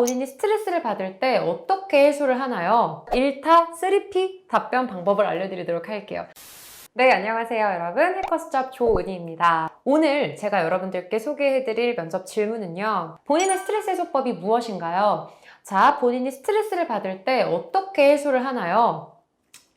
본인이 스트레스를 받을 때 어떻게 해소를 하나요? 1타 3P 답변 방법을 알려드리도록 할게요. 네, 안녕하세요, 여러분. 해커스잡 조은희입니다. 오늘 제가 여러분들께 소개해드릴 면접 질문은요. 본인의 스트레스 해소법이 무엇인가요? 자, 본인이 스트레스를 받을 때 어떻게 해소를 하나요?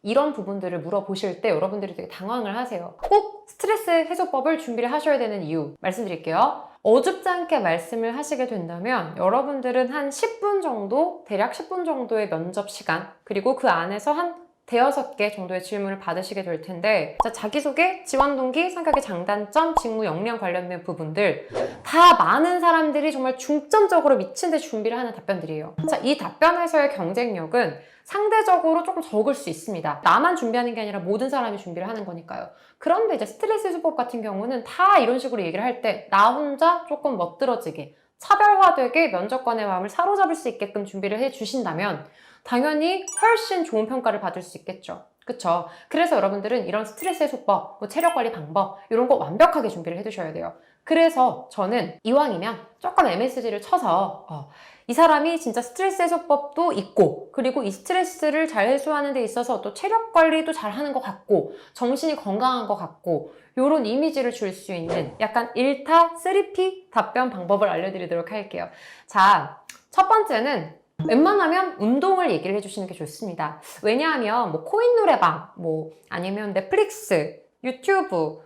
이런 부분들을 물어보실 때 여러분들이 되게 당황을 하세요. 꼭 스트레스 해소법을 준비를 하셔야 되는 이유 말씀드릴게요. 어줍지 않게 말씀을 하시게 된다면 여러분들은 한 10분 정도, 대략 10분 정도의 면접 시간, 그리고 그 안에서 한 대여섯 개 정도의 질문을 받으시게 될 텐데 자, 자기소개, 지원 동기, 성격의 장단점, 직무 역량 관련된 부분들 다 많은 사람들이 정말 중점적으로 미친 듯이 준비를 하는 답변들이에요. 자, 이 답변에서의 경쟁력은 상대적으로 조금 적을 수 있습니다. 나만 준비하는 게 아니라 모든 사람이 준비를 하는 거니까요. 그런데 이제 스트레스 해소법 같은 경우는 다 이런 식으로 얘기를 할 때 나 혼자 조금 멋들어지게 차별화되게 면접관의 마음을 사로잡을 수 있게끔 준비를 해 주신다면 당연히 훨씬 좋은 평가를 받을 수 있겠죠. 그쵸? 그래서 여러분들은 이런 스트레스 해소법, 뭐 체력 관리 방법 이런 거 완벽하게 준비를 해 두셔야 돼요. 그래서 저는 이왕이면 조금 MSG를 쳐서 어, 이 사람이 진짜 스트레스 해소법도 있고 그리고 이 스트레스를 잘 해소하는 데 있어서 또 체력 관리도 잘 하는 것 같고 정신이 건강한 것 같고 이런 이미지를 줄 수 있는 약간 1타 3P 답변 방법을 알려드리도록 할게요. 자, 첫 번째는 웬만하면 운동을 얘기를 해주시는 게 좋습니다. 왜냐하면 뭐 코인 노래방, 뭐 아니면 넷플릭스, 유튜브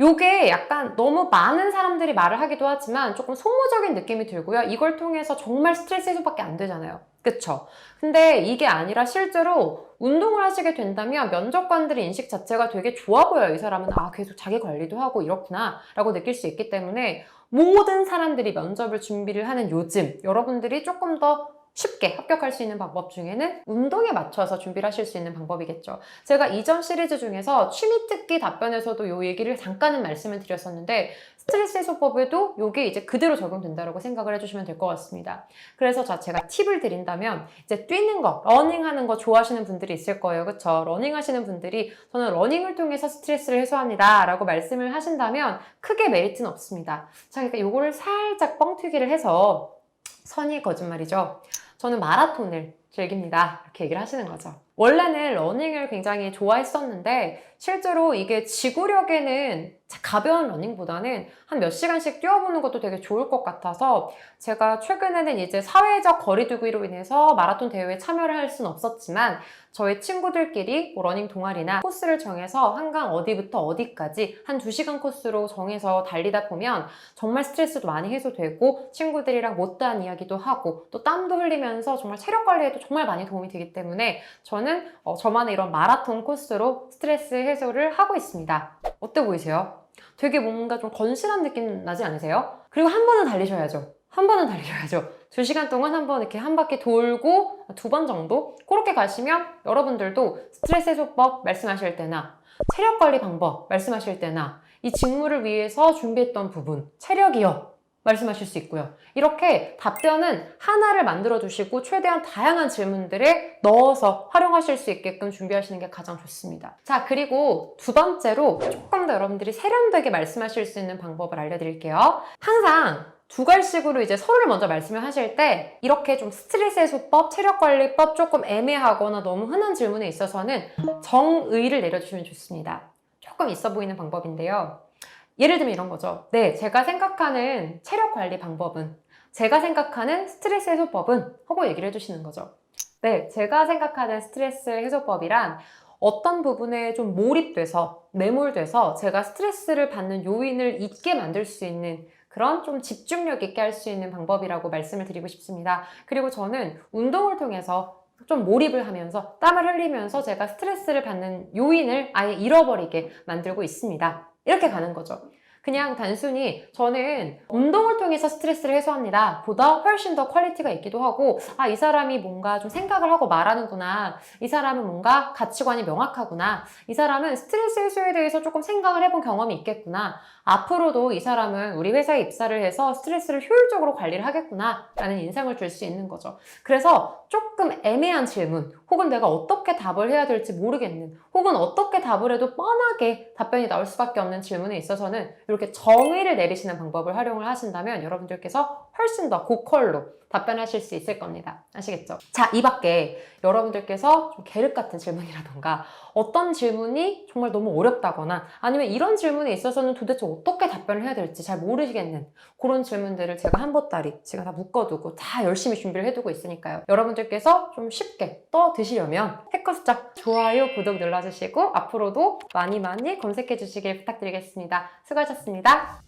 요게 약간 너무 많은 사람들이 말을 하기도 하지만 조금 소모적인 느낌이 들고요. 이걸 통해서 정말 스트레스 해소밖에 안 되잖아요. 그쵸? 근데 이게 아니라 실제로 운동을 하시게 된다면 면접관들의 인식 자체가 되게 좋아 보여요. 이 사람은 아, 계속 자기 관리도 하고 이렇구나 라고 느낄 수 있기 때문에 모든 사람들이 면접을 준비를 하는 요즘 여러분들이 조금 더 쉽게 합격할 수 있는 방법 중에는 운동에 맞춰서 준비를 하실 수 있는 방법이겠죠. 제가 이전 시리즈 중에서 취미 특기 답변에서도 이 얘기를 잠깐은 말씀을 드렸었는데 스트레스 해소법에도 이게 이제 그대로 적용된다고 생각을 해주시면 될 것 같습니다. 그래서 자 제가 팁을 드린다면 이제 뛰는 거, 러닝하는 거 좋아하시는 분들이 있을 거예요. 그렇죠? 러닝하시는 분들이 저는 러닝을 통해서 스트레스를 해소합니다 라고 말씀을 하신다면 크게 메리트는 없습니다. 자 그러니까 이거를 살짝 뻥튀기를 해서 선이 거짓말이죠. 저는 마라톤을 즐깁니다. 이렇게 얘기를 하시는 거죠. 원래는 러닝을 굉장히 좋아했었는데 실제로 이게 지구력에는 가벼운 러닝보다는 한 몇 시간씩 뛰어보는 것도 되게 좋을 것 같아서 제가 최근에는 이제 사회적 거리두기로 인해서 마라톤 대회에 참여를 할 수는 없었지만 저희 친구들끼리 뭐 러닝 동아리나 코스를 정해서 한강 어디부터 어디까지 한 2시간 코스로 정해서 달리다 보면 정말 스트레스도 많이 해소되고 친구들이랑 못다한 이야기도 하고 또 땀도 흘리면서 정말 체력 관리에도 정말 많이 도움이 되기 때문에 저는 어, 저만의 이런 마라톤 코스로 스트레스 해소를 하고 있습니다. 어때 보이세요? 되게 뭔가 좀 건실한 느낌 나지 않으세요? 그리고 한 번은 달리셔야죠. 한 번은 달리셔야죠. 두 시간 동안 한 번 이렇게 한 바퀴 돌고 두 번 정도 그렇게 가시면 여러분들도 스트레스 해소법 말씀하실 때나 체력 관리 방법 말씀하실 때나 이 직무를 위해서 준비했던 부분 체력이요 말씀하실 수 있고요. 이렇게 답변은 하나를 만들어 주시고 최대한 다양한 질문들에 넣어서 활용하실 수 있게끔 준비하시는 게 가장 좋습니다. 자, 그리고 두 번째로 조금 더 여러분들이 세련되게 말씀하실 수 있는 방법을 알려드릴게요. 항상 두 갈식으로 이제 서로를 먼저 말씀을 하실 때 이렇게 좀 스트레스 해소법, 체력 관리법 조금 애매하거나 너무 흔한 질문에 있어서는 정의를 내려주시면 좋습니다. 조금 있어 보이는 방법인데요. 예를 들면 이런 거죠. 네, 제가 생각하는 체력 관리 방법은, 제가 생각하는 스트레스 해소법은 하고 얘기를 해주시는 거죠. 네, 제가 생각하는 스트레스 해소법이란 어떤 부분에 좀 몰입돼서, 매몰돼서 제가 스트레스를 받는 요인을 잊게 만들 수 있는 그런 좀 집중력 있게 할 수 있는 방법이라고 말씀을 드리고 싶습니다. 그리고 저는 운동을 통해서 좀 몰입을 하면서 땀을 흘리면서 제가 스트레스를 받는 요인을 아예 잃어버리게 만들고 있습니다. 이렇게 가는 거죠. 그냥 단순히 저는 운동을 통해서 스트레스를 해소합니다. 보다 훨씬 더 퀄리티가 있기도 하고, 아, 이 사람이 뭔가 좀 생각을 하고 말하는구나. 이 사람은 뭔가 가치관이 명확하구나. 이 사람은 스트레스 해소에 대해서 조금 생각을 해본 경험이 있겠구나. 앞으로도 이 사람은 우리 회사에 입사를 해서 스트레스를 효율적으로 관리를 하겠구나. 라는 인상을 줄 수 있는 거죠. 그래서 조금 애매한 질문, 혹은 내가 어떻게 답을 해야 될지 모르겠는, 혹은 어떻게 답을 해도 뻔하게 답변이 나올 수밖에 없는 질문에 있어서는 이렇게 이렇게 정의를 내리시는 방법을 활용을 하신다면 여러분들께서 훨씬 더 고퀄로 답변하실 수 있을 겁니다. 아시겠죠? 자, 이 밖에 여러분들께서 좀 계륵 같은 질문이라던가 어떤 질문이 정말 너무 어렵다거나 아니면 이런 질문에 있어서는 도대체 어떻게 답변을 해야 될지 잘 모르시겠는 그런 질문들을 제가 한 보따리 지금 다 묶어두고 다 열심히 준비를 해두고 있으니까요. 여러분들께서 좀 쉽게 떠 드시려면 해커스짝 좋아요, 구독 눌러주시고 앞으로도 많이 많이 검색해 주시길 부탁드리겠습니다. 수고 하셨습니다.